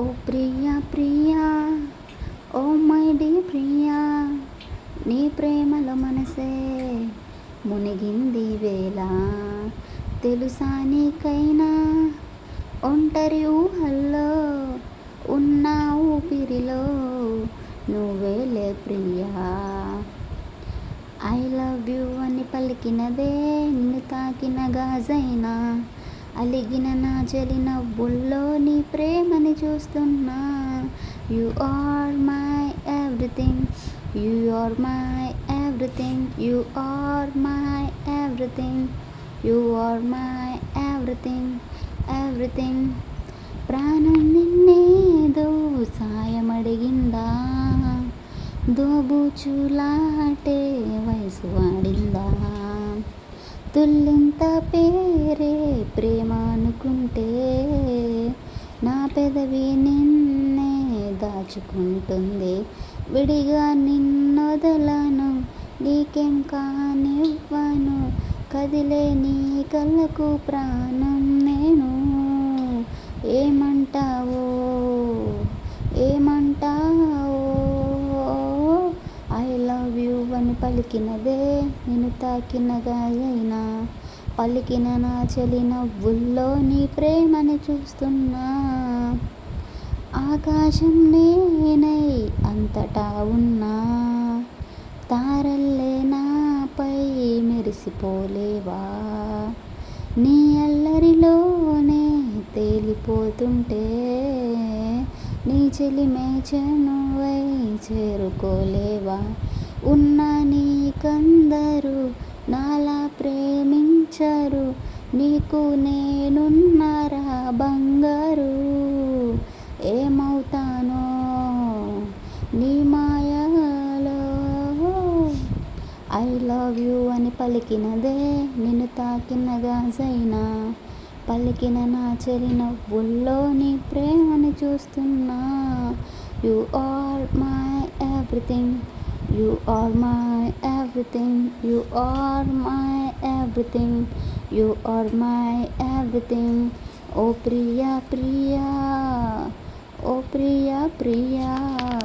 ఓ ప్రియా ప్రియా ఓ my dear Priya నీ ప్రేమలో మనసే మునిగింది వేళ. తెలుసా నీకైనా? ఒంటరి ఊహల్లో ఉన్న ఊపిరిలో నువ్వేలే ప్రియా. ఐ లవ్ యూ అని పలికినదే నిన్ను తాకిన గాజైనా? అలిగిన నా జలి నవ్వుల్లో నీ ప్రేమని చూస్తున్నా. You are my everything you are my everything you are my everything you are my everything everything ప్రాణం నిన్నేదో సాయం అడిగిందా దోబుచులాటే వయసు వాడిందా? తుల్లింత పేరే ప్రేమ అనుకుంటే నా పెదవి నిన్నే దాచుకుంటుంది. విడిగా నిన్నొదలను నీకేం కానివ్వను. కదిలే నీ కళ్ళకు ప్రాణం నేను ఏమంటావో ఏమంటావో ఐ లవ్ యూ అని పలికినదే నేను తాకిన గాయైనా. పలికిన నా చెలి నవ్వుల్లో నీ ప్రేమని చూస్తున్నా. ఆకాశం నేనై అంతటా ఉన్నా. తారల్లే నాపై మెరిసిపోలేవా? నీ అల్లరిలోనే తేలిపోతుంటే నీ చెలిమే చెనువై చేరుకోలేవా? ఉన్న కొందరు నాలా ప్రేమించరు? నీకు నేనున్నారా బంగారు? ఏమవుతానో నీ మాయలో? ఐ లవ్ యూ అని పలికినదే నిన్ను తాకిన గాజైనా? పలికిన నా చెరి నవ్వుల్లో నీ ప్రేమని చూస్తున్నా? You are my everything You are my everything, you are my everything, you are my everything. O Priya Priya, O Priya Priya.